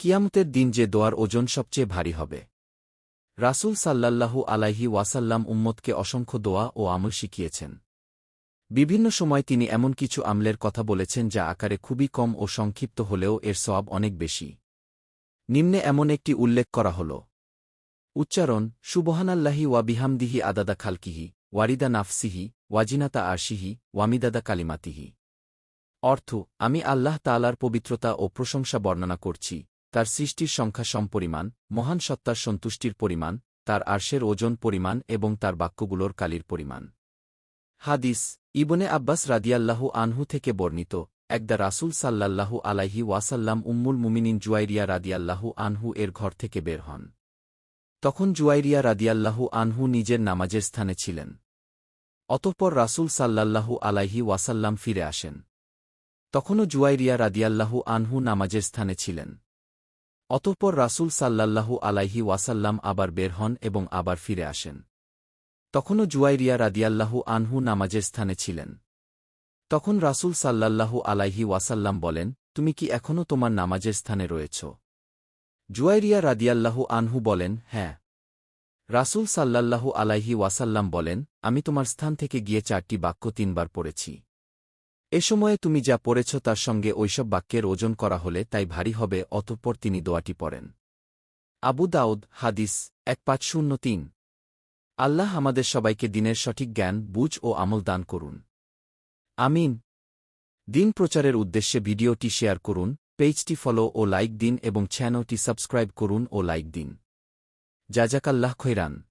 কিয়ামতের দিন যে দোয়ার ওজন সবচেয়ে ভারী হবে। রাসূল সাল্লাল্লাহু আলাইহি ওয়াসাল্লাম উম্মতকে অসংখ্য দোয়া ও আমল শিখিয়েছেন। বিভিন্ন সময় তিনি এমন কিছু আমলের কথা বলেছেন যা আকারে খুবই কম ও সংক্ষিপ্ত হলেও এর সব অনেক বেশি। নিম্নে এমন একটি উল্লেখ করা হল। উচ্চারণ, সুবহানাল্লাহি ওয়া বিহামদিহি আদাদা খালকিহি, ওয়ারিদা নাফসিহি ওয়াজিনাতা আরশিহি ওয়ামিদাদা কালিমাতিহি। অর্থ, আমি আল্লাহ তালার পবিত্রতা ও প্রশংসা বর্ণনা করছি তার সৃষ্টির সংখ্যা সমপরিমাণ, মহান সত্তার সন্তুষ্টির পরিমাণ, তার আর্শের ওজন পরিমাণ এবং তার বাক্যগুলোর কালির পরিমাণ। হাদিস, ইবনে আব্বাস রাদিয়াল্লাহু আনহু থেকে বর্ণিত, একদা রাসূল সাল্লাল্লাহু আলাইহি ওয়াসাল্লাম উম্মুল মুমিনিন জুয়াইরিয়া রাদিয়াল্লাহু আনহু এর ঘর থেকে বের হন। তখন জুয়াইরিয়া রাদিয়াল্লাহু আনহু নিজের নামাজের স্থানে ছিলেন। অতঃপর রাসূল সাল্লাল্লাহু আলাইহি ওয়াসাল্লাম ফিরে আসেন। তখনও জুয়াইরিয়া রাদিয়াল্লাহু আনহু নামাজের স্থানে ছিলেন। অতঃপর রাসূল সাল্লাল্লাহু আলাইহি ওয়াসাল্লাম আবার বের হন এবং আবার ফিরে আসেন। তখনও জুয়াইরিয়া রাদিয়াল্লাহু আনহু নামাজের স্থানে ছিলেন। তখন রাসূল সাল্লাল্লাহু আলাইহি ওয়াসাল্লাম বলেন, তুমি কি এখনও তোমার নামাজের স্থানে রয়েছ? জুয়াইরিয়া রাদিয়াল্লাহু আনহু বলেন হ্যাঁ। রাসূল সাল্লাল্লাহু আলাইহি ওয়াসাল্লাম বলেন, আমি তোমার স্থান থেকে গিয়ে চারটি বাক্য তিনবার পড়েছি। এ সময়ে তুমি যা পড়েছ তার সঙ্গে ঐসব বাক্যের ওজন করা হলে তাই ভারী হবে, অতঃপর তিনি দোয়াটি পড়েন। আবু দাউদ, হাদিস, এক পাঁচ শূন্য তিন। আল্লাহ আমাদের সবাইকে দিনের সঠিক জ্ঞান, বুঝ ও আমল দান করুন। আমিন। দিন প্রচারের উদ্দেশ্যে ভিডিওটি শেয়ার করুন, পেজটি ফলো ও লাইক দিন এবং চ্যানেলটি সাবস্ক্রাইব করুন ও লাইক দিন। জাজাকাল্লাহ খৈরান।